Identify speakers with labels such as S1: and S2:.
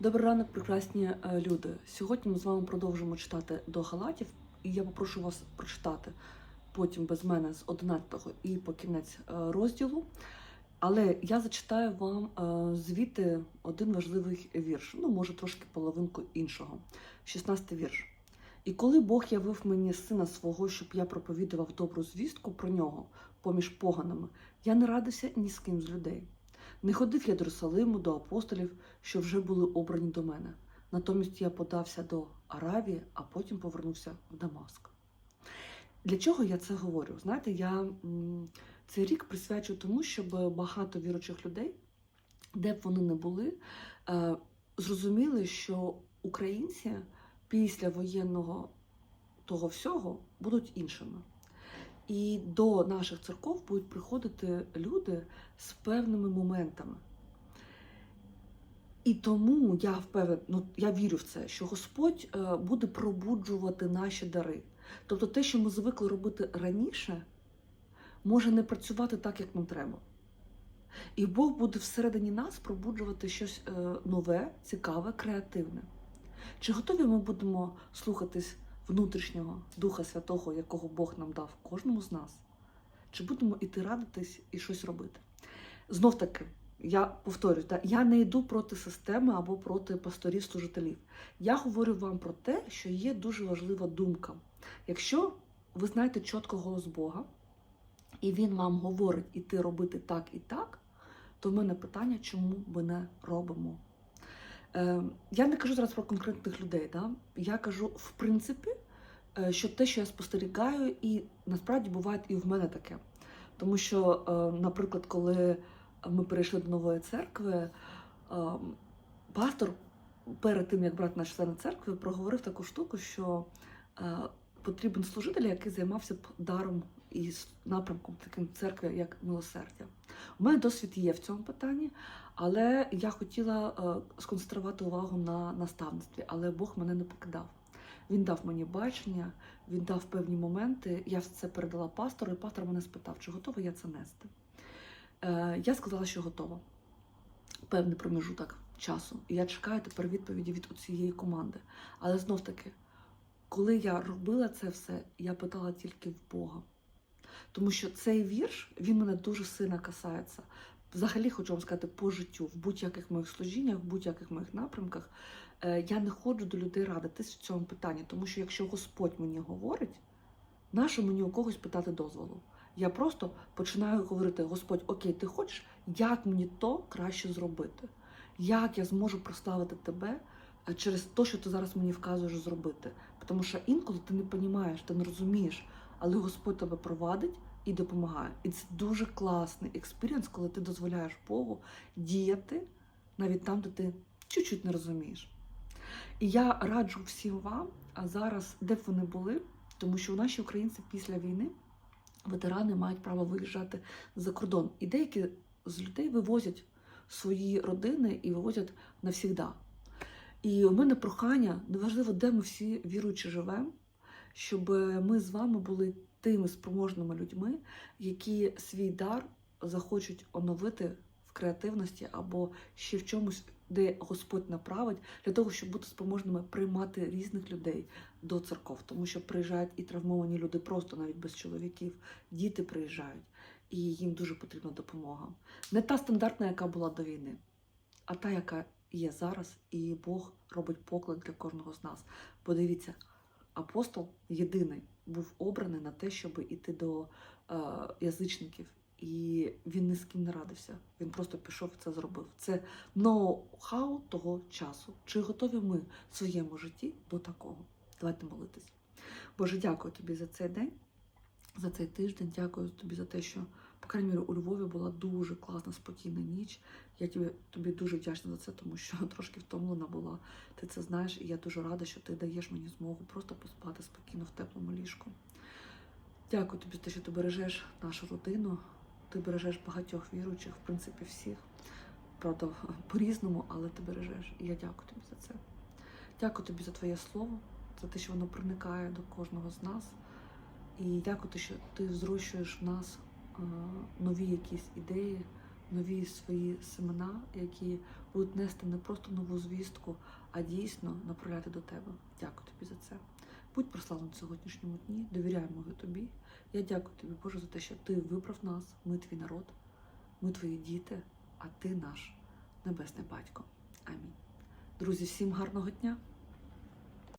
S1: Добрий ранок, прекрасні е, люди. Сьогодні ми з вами продовжимо читати до Галатів, і я попрошу вас прочитати потім без мене з 11 і по кінець е, розділу. Але я зачитаю вам е, звідти один важливий вірш, ну, може, трошки половинку іншого. 16 вірш. І коли Бог явив мені сина свого, щоб я проповідував добру звістку про нього поміж поганими, я не радився ні з ким з людей. Не ходив я до Єрусалиму, до апостолів, що вже були обрані до мене. Натомість я подався до Аравії, а потім повернувся в Дамаск. Для чого я це говорю? Знаєте, я цей рік присвячую тому, щоб багато віруючих людей, де б вони не були, е, зрозуміли, що українці після воєнного того всього будуть іншими. І до наших церков будуть приходити люди з певними моментами. І тому я впевнена, ну я вірю в це, що Господь е, буде пробуджувати наші дари. Тобто те, що ми звикли робити раніше, може не працювати так, як нам треба. І Бог буде всередині нас пробуджувати щось е, нове, цікаве, креативне. Чи готові ми будемо слухатись внутрішнього Духа Святого, якого Бог нам дав кожному з нас? Чи будемо іти радитись і щось робити? Знов таки, я повторюю, я не йду проти системи або проти пасторів служителів. Я говорю вам про те, що є дуже важлива думка. Якщо ви знаєте чітко голос Бога, і Він вам говорить іти робити так і так, то в мене питання, чому ми не робимо? Е, я не кажу зараз про конкретних людей. Да? Я кажу, в принципі, е, що те, що я спостерігаю, і насправді буває і в мене таке. Тому що, е, наприклад, коли ми перейшли до нової церкви, пастор перед тим, як брати наші члени церкви, проговорив таку штуку, що потрібен служитель, який займався б даром і с- напрямком таким церкви, як милосердя. У мене досвід є в цьому питанні, але я хотіла е, сконцентрувати увагу на наставництві, але Бог мене не покидав. Він дав мені бачення, він дав певні моменти. Я це передала пастору, і пастор мене спитав, чи готова я це нести. Е, я сказала, що готова. Певний промежуток часу. І я чекаю тепер відповіді від цієї команди. Але знов таки, коли я робила це все, я питала тільки в Бога. Тому що цей вірш він мене дуже сильно касається. Взагалі, хочу вам сказати, по життю, в будь-яких моїх служіннях, в будь-яких моїх напрямках, е, я не ходжу до людей радитись в цьому питанні, тому що якщо Господь мені говорить, нащо мені у когось питати дозволу? Я просто починаю говорити: Господь, окей, ти хочеш, як мені то краще зробити? Як я зможу прославити тебе е, через те, що ти зараз мені вказуєш зробити? Тому що інколи ти не розумієш, ти не розумієш, але Господь тебе провадить і допомагає. І це дуже класний експірієнс, коли ти дозволяєш Богу діяти навіть там, де ти чуть-чуть не розумієш. І я раджу всім вам, а зараз, де б вони були, тому що наші українці після війни ветерани мають право виїжджати за кордон. І деякі з людей вивозять свої родини і вивозять навсігда. І у мене прохання, неважливо, де ми всі віруючи живемо, щоб ми з вами були тими спроможними людьми, які свій дар захочуть оновити в креативності або ще в чомусь, де Господь направить, для того, щоб бути спроможними приймати різних людей до церков, тому що приїжджають і травмовані люди просто навіть без чоловіків, діти приїжджають, і їм дуже потрібна допомога. Не та стандартна, яка була до війни, а та, яка є зараз, і Бог робить поклик для кожного з нас. Подивіться, апостол єдиний був обраний на те, щоб іти до е, язичників. І він ні з ким не радився. Він просто пішов і це зробив. Це ноу-хау того часу. Чи готові ми в своєму житті до такого? Давайте молитись. Боже, дякую тобі за цей день, за цей тиждень. Дякую тобі за те, що, по крайній мірі, у Львові була дуже класна, спокійна ніч. Я тобі, тобі дуже вдячна за це, тому що трошки втомлена була. Ти це знаєш, і я дуже рада, що ти даєш мені змогу просто поспати спокійно в теплому ліжку. Дякую тобі що ти бережеш нашу родину, ти бережеш багатьох віруючих, в принципі, всіх. Правда, по-різному, але ти бережеш. І я дякую тобі за це. Дякую тобі за твоє слово, за те, що воно проникає до кожного з нас. І дякую, що ти зрощуєш в нас нові якісь ідеї, нові свої семена, які будуть нести не просто нову звістку, а дійсно направляти до тебе. Дякую тобі за це. Будь прославлений в сьогоднішньому дні, довіряємо тобі. Я дякую тобі, Боже, за те, що ти вибрав нас, ми твій народ, ми твої діти, а ти наш небесний батько. Амінь. Друзі, всім гарного дня!